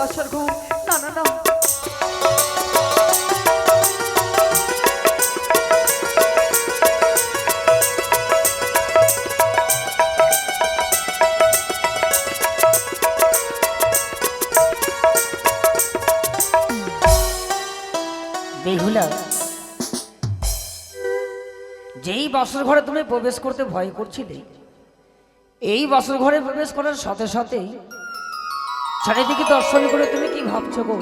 বাসর ঘর। না না না। যেই বাসর ঘরে তুমি প্রবেশ করতে ভয় করছিলে, এই বাসর ঘরে প্রবেশ করার সাথে সাথেই চারিদিকে দর্শন করে তুমি কি ভাবছ গো?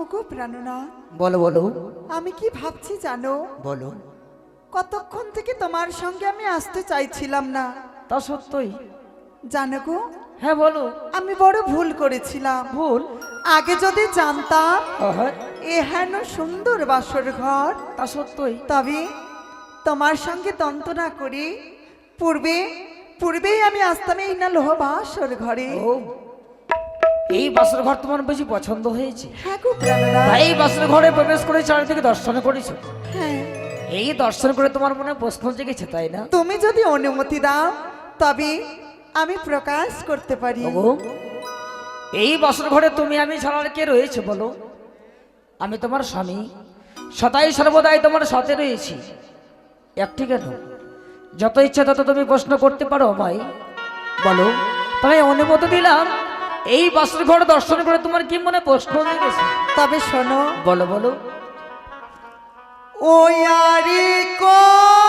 ওগো প্রাণনা বলো বলো। আমি কি ভাবছি জানো? বলো। কতক্ষণ থেকে তোমার সঙ্গে আমি আসতে চাইছিলাম না। তা সত্যই। জানো গো? হ্যাঁ বলো। আমি বড় ভুল করেছিলাম। ভুল? আগে যদি জানতাম এ হেন সুন্দর বাসর ঘর। তা সত্যই। তবে তোমার সঙ্গে তন্ত না করে পূর্বে পূর্বেই আমি আসতাম এই না লোহ বাসর ঘরে। এই বাসর ঘর তোমার বেশি পছন্দ হয়েছে। হ্যাঁ তাই এই বাসর ঘরে প্রবেশ করে চারিদিকে দর্শন করেছ। হ্যাঁ। এই দর্শন করে তোমার মনে প্রশ্ন জেগেছে তাই না? তুমি যদি অনুমতি দাও তবে আমি প্রকাশ করতে পারি। এই বছর ঘরে তুমি আমি ছাড়া কে রয়েছে বলো? আমি তোমার স্বামী সদাই সর্বদাই তোমার সাথে রয়েছি। একটি কেন? যত ইচ্ছা তত তুমি প্রশ্ন করতে পারো আমায়। বলো তবে অনুমতি দিলাম। এই বাসের ঘর দর্শন করে তোমার কি মনে প্রশ্ন জেগেছে তবে শোনো। বলো বলো। ওই আরে কোন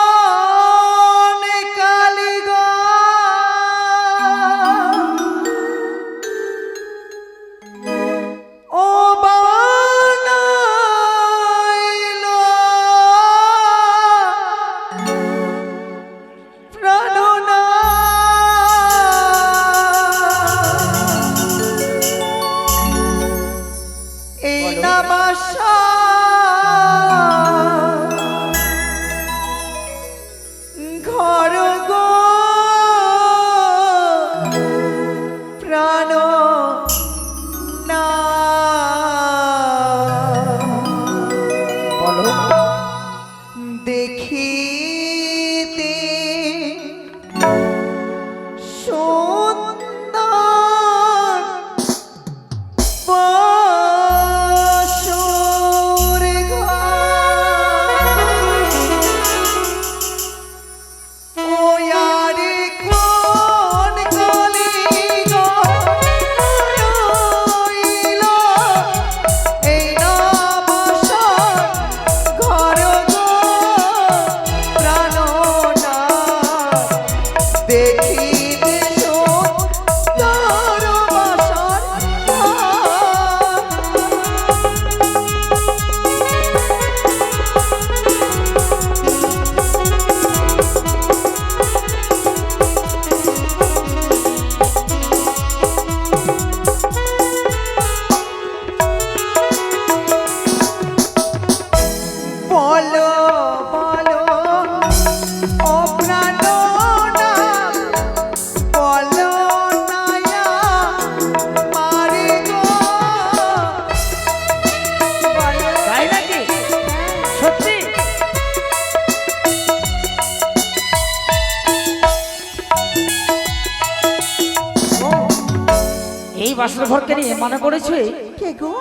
বাসর ঘরকে নিয়ে মনে করেছে কে গো?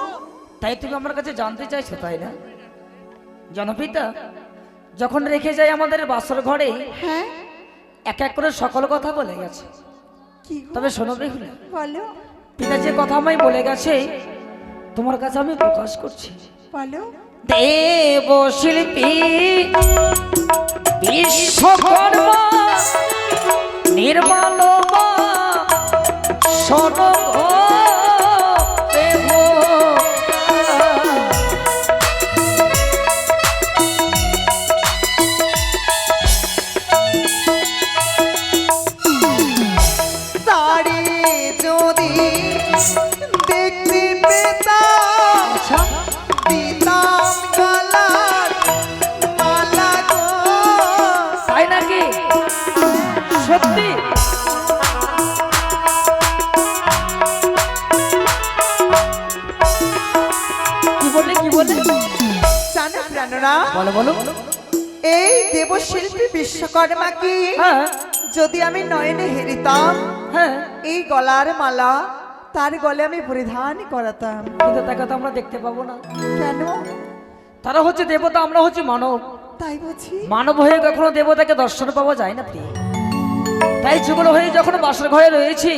তাই তুমি আমার কাছে জানতে চাইছো তাই না? জনপিতা যখন রেখে যায় আমাদের বাসর ঘরে হ্যাঁ? এক এক করে সকল কথা বলে গেছে। কি তবে শোনো বেহুলা বলো। পিতা যে কথা আমায় বলে গেছে তোমার কাছে আমি প্রকাশ করছি। বলো। দেব শিল্পী বিশ্বকর্মা নির্মল শোন জানো প্রাণরা বলো বলো। এই দেবশিল্পী বিশ্বকর্মাকে হ্যাঁ। যদি আমি নয়নে হেরিতাম হ্যাঁ। এই গলার মালা তার গলে আমি পরিধান করাতাম। কিন্তু তাকে তো আমরা দেখতে পাবো না। কেন? তারা হচ্ছে দেবতা আমরা হচ্ছে মানব। তাই বুঝি? মানব হয়ে কখনো দেবতাকে দর্শন পাওয়া যায় না প্রিয়। তাই যুগল হয়ে যখন বাসর ঘরে রয়েছি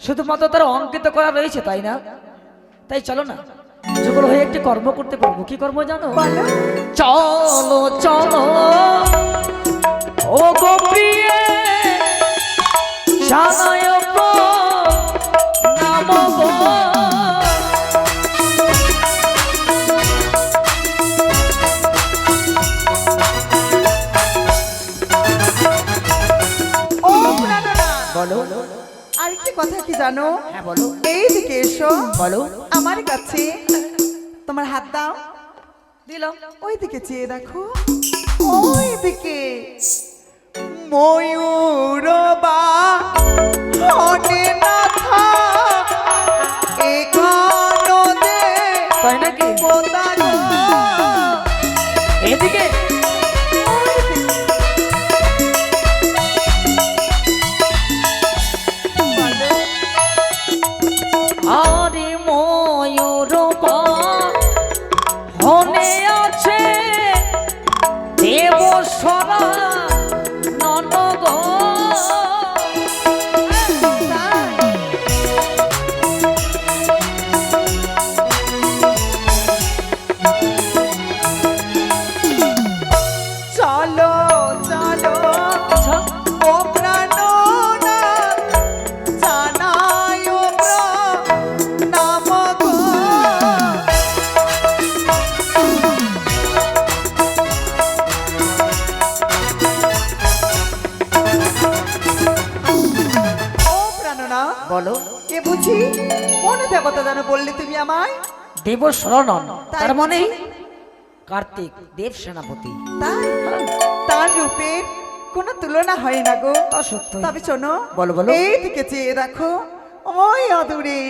শুধুমাত্র তার অঙ্কিত করা রয়েছে তাই না? তাই চলো না। যুগল হয়ে একটি কর্ম করতে পারব। কি কর্ম জানো? চলো চলো। ও গোপ্রিয়ে জানায় নাম গো বলো। আরেকটি কথা কি জানো? হ্যাঁ বলো। এইদিকে এসো। বলো। আমার কাছে তোমার হাত দাও। ওই ওইদিকে চেয়ে দেখো। ওইদিকে ময়ূর বা এখানে তাই নাকি? এদিকে বললে তুমি আমায়? দেব শরণন তার মানে কার্তিক দেব সেনাপতি তার রূপের কোনো তুলনা হয় না গো। তা সত্যই। তবে শোনো বলো, বলো। এইদিকে চেয়ে দেখো ওই অদূরে।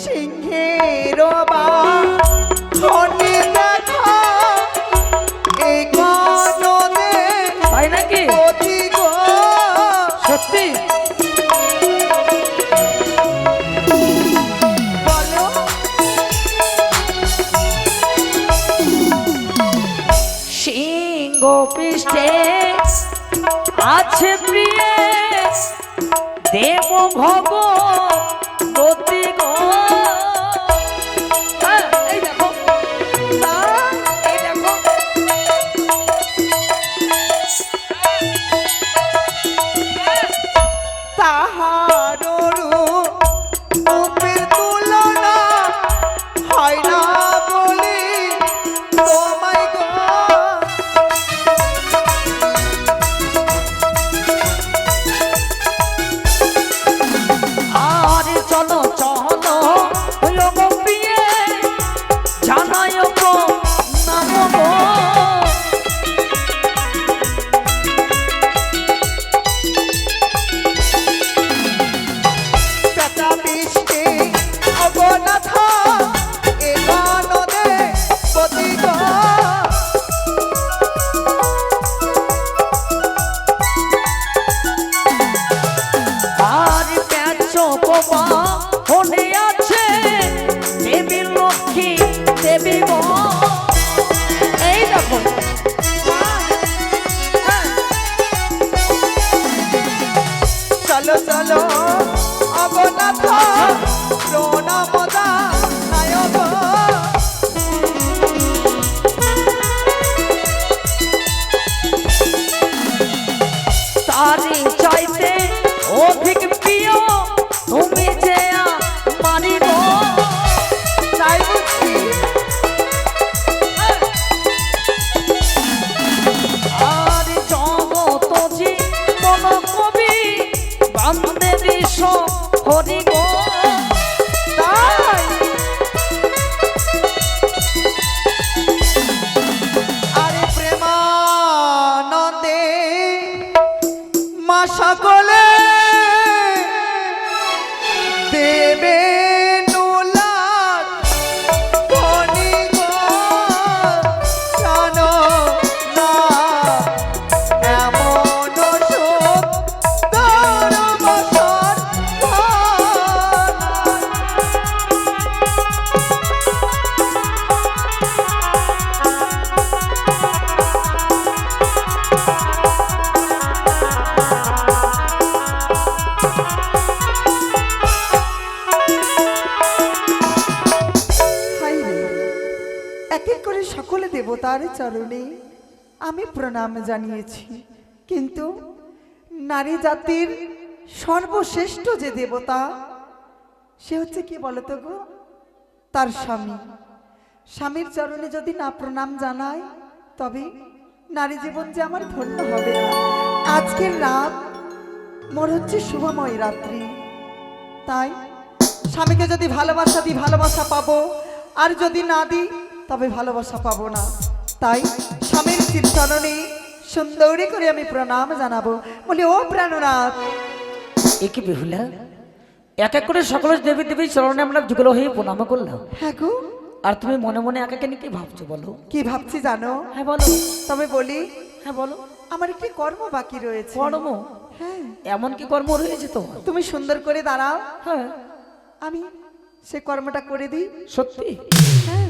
সিংহের আছে প্রিয়ে দেব ভগ মা সকলে দেবে আরে এক করে সকলে দেবতার চরণে আমি প্রণাম জানিয়েছি। কিন্তু নারী জাতির সর্বশ্রেষ্ঠ যে দেবতা, সে হচ্ছে কি বলতো গো? তার স্বামী। স্বামীর চরণে যদি না প্রণাম জানায় তবে নারী জীবন যে আমার ধন্য হবে না। আজকের রাত মোর হচ্ছে শুভময় রাত্রি। তাই স্বামীকে যদি ভালোবাসা দিই, ভালোবাসা পাবো। আর যদি না দিই তবে ভালোবাসা পাবো না। তাই স্বামীর চরণে সুন্দরী করে আমি প্রণাম জানাব। বলি ও প্রাণনাথ। একে বেহুলা? এক এক করে সকল দেবী দেবী চরণে আমরা যুগল হয়ে প্রণাম করলাম। হ্যাঁ গো। আর তুমি মনে মনে একাকে নিয়ে কি ভাবছ বলো? কি ভাবছি জানো? হ্যাঁ বলো। তবে বলি হ্যাঁ বলো। আমার একটি কর্ম বাকি রয়েছে। কর্ম? হ্যাঁ। এমন কি কর্ম রয়েছে তো? তুমি সুন্দর করে দাঁড়াও। হ্যাঁ। আমি সে কর্মটা করে দিই। সত্যি? হ্যাঁ।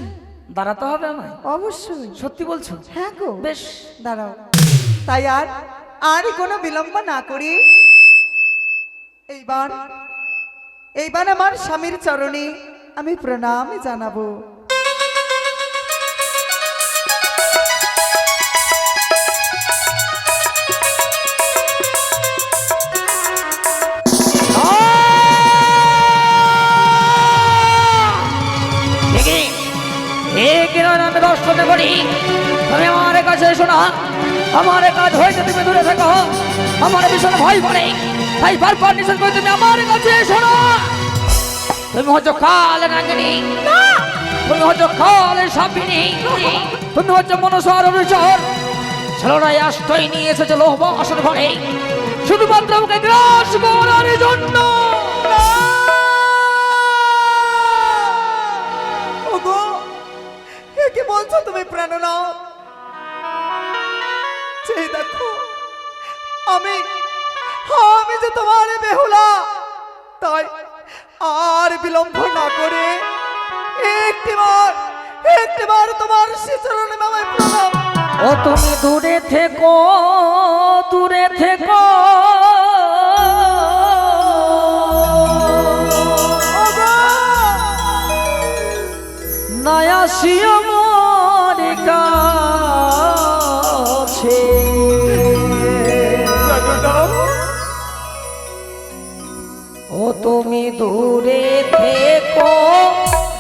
দাঁড়াতে হবে আমায়? অবশ্যই। সত্যি বলছো? হ্যাঁ গো। বেশ। দাঁড়াও। তাই আর আর কোনো বিলম্ব না করি। এইবার এইবার আমার স্বামীর চরণে আমি প্রণাম জানাব। আমি দর্শন করি তুমি আমার কাছে শোনা আমার কাজ হয়েছে তুমি দূরে থাকো। আমার ভীষণ ভয় করে। তাই বারবার নিষেধ করে তুমি আমার কাছে শোনো তুমি হচ্ছে কাল নাগিনী তুমি হচ্ছে কাল সাপিনী। তুমি হচ্ছে মনসার অনুচর ছেলেরাই আষ্টই নিয়ে এসেছে লোহ আসন ঘরে। শুধুমাত্র আমাকে গ্রাস করার জন্য। কি বলছো তুমি প্রাণনাথ? সেই দেখো আমি আমি যে তোমার বেহুলা তাই আর বিলম্ব না করে একটিবার একটিবার তোমার প্রণাম। ও তুমি দূরে থেকো দূরে থেকো! নয়া শিয়মর দূরে থেকো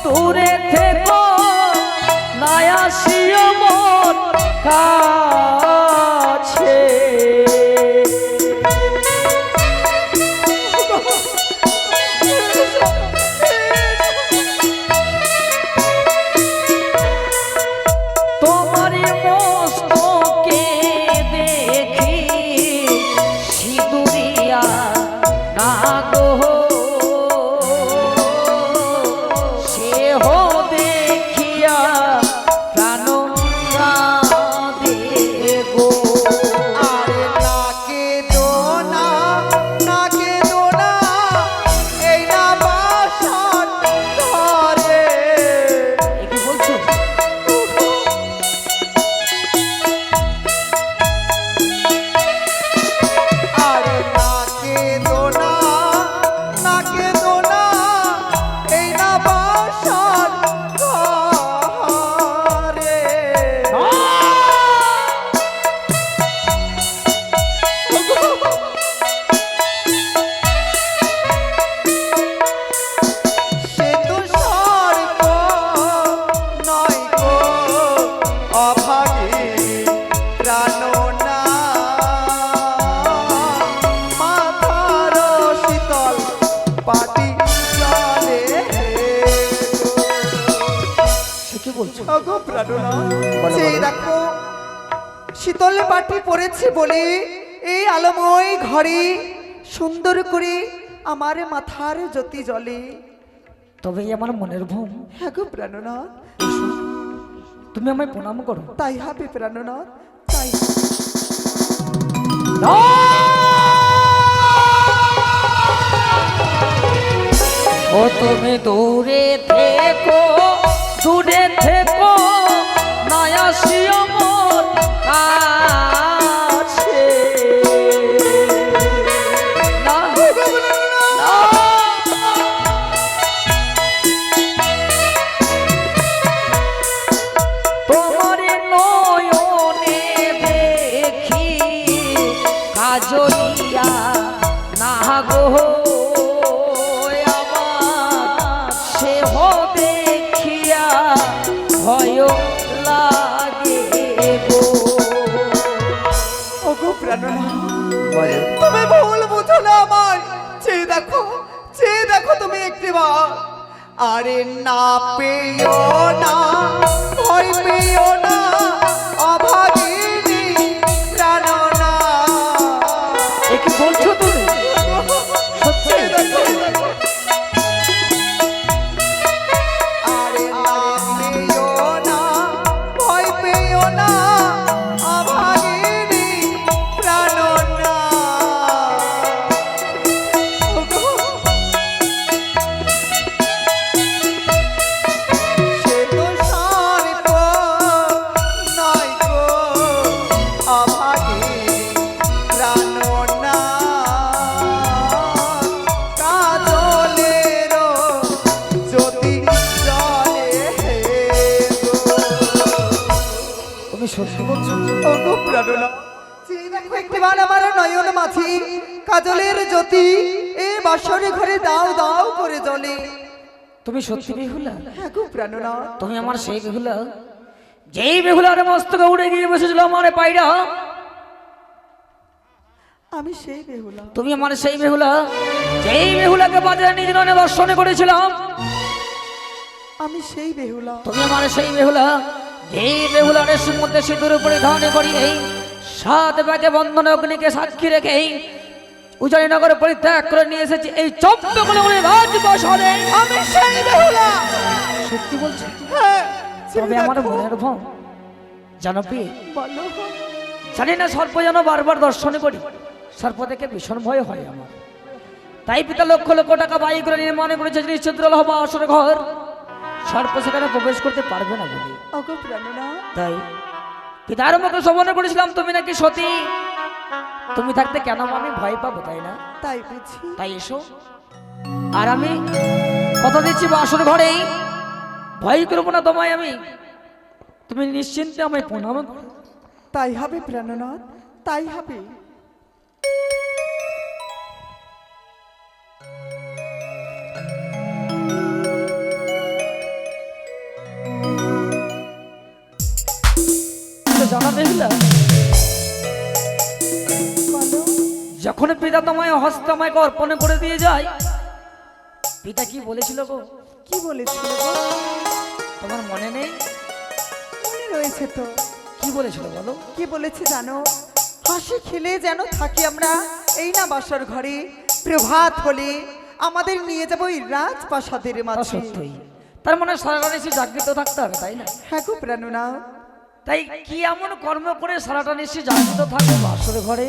দূরে থেকো নয়া শিয়মর কাছে বলছো? সেই দেখো শীতল পাটি পড়েছে বলে এই আলোময় ঘরে সুন্দর করে আমার মাথার জ্যোতি জ্বলে। তবেই আমার মনের ভূম হ্যাঁ গো প্রাণনাথ তুমি আমায় প্রণাম করো। তাই হবে প্রাণনাথ তাই ও তুমি দূরে থেকো। দূরে থেকো আরে না পেও না ভয় পেও না অভাগিনী ওগো প্রাণনা চেয়ে দেখো আমার নয়ন মাঝি কাজলের জ্যোতি এ বাসরে ঘরে দাও দাও করে জ্বলে তুমি সত্যি বেহুলা? হ্যাঁ গো প্রাণনা। তুমি আমার সেই বেহুলা? যেই বেহুলার মস্তকে উড়ে গিয়ে বসেছিল আমার পায়রা। আমি সেই বেহুলা। তুমি আমার সেই বেহুলা? যেই বেহুলাকে বাজারে নিজ ননে দর্শনে করেছিলাম। আমি সেই বেহুলা। তুমি আমার সেই বেহুলা? যেই বেহুলার মধ্যে সিঁদুর উপরে ধানে করিয়ে সাত ব্যাগে বন্ধন অগ্নিকে সাক্ষী রেখে উজানি নগর পরিত্যাগ করে নিয়ে এসেছি। এই চম্পগুলো রাজ বসরে আমি সেই বেহুলা। সত্যি বলছি? হ্যাঁ তবে আমার। মনের ভম জানবি বলো। জানি না সর্প যেন বারবার দর্শনে করি। সর্প দেখে ভীষণ ভয় হয় আমার। তাই পিতা লক্ষ লক্ষ টাকা বাই করে নির্মাণ করেছে নিশ্চিদ্র হবা আসর ঘর। সর্প সেখানে প্রবেশ করতে পারবে না বলে। তাই পিতার মুখে শ্রবণ করেছিলাম তুমি নাকি সতী? তুমি থাকতে কেন আমি ভয় পাবো তাই না? তাই বুঝি। তাই এসো। আর আমি কথা দিচ্ছি বাসর ঘরেই। ভয় করব না তোমায় আমি। তুমি নিশ্চিন্তে আমায় প্রণাম তাই হবে প্রাণনাথ তাই হবে। হলো যখন পিতা তোমায় হস্ত আমাকে অর্পণ করে দিয়ে যায় পিতা কি বলেছিল গো? কি বলেছিল গো? তোমার মনে নেই? মনে রয়েছে তো। কি বলেছিল বলো? কি বলেছে জানো? হাসি খেলে যেন থাকি আমরা এই না বাসর ঘরে। প্রভাত হলে আমাদের নিয়ে যাব ওই রাজপ্রাসাদের মাঝে। সত্যই। তার মানে সারাটা নিশি জাগৃত থাকতে হবে তাই না? হ্যাঁ গো প্রাণনা তাই কি এমন কর্ম করে সারাটা নিশি জাগৃত থাকব বাসর ঘরে?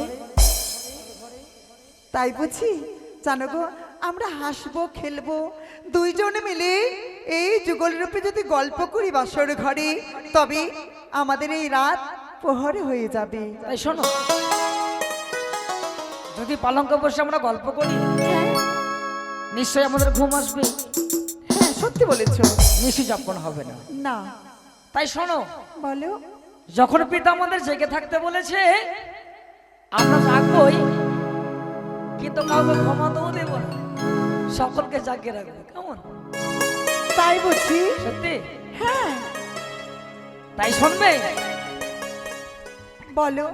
তাই বুঝি? জানো গো আমরা হাসবো খেলব দুইজনে মিলে এই যুগল রূপে যদি গল্প করি বাসর ঘরে তবে আমাদের এই রাত প্রহরে হয়ে যাবে। তাই শোনো যদি পালঙ্ক বসে আমরা গল্প করি নিশ্চয়ই আমাদের ঘুম আসবে। হ্যাঁ সত্যি বলেছ। নিশি যাপন হবে না। না। তাই শোনো বলো। যখন পিতা আমাদের জেগে থাকতে বলেছে আমরা জাগবই কিন্তু কাউকে ক্ষমাতেও দেব না। সকলকে জাগিয়ে রাখব কেমন? তাই বলছি সত্যি? হ্যাঁ। তাই শুনবে? বলো।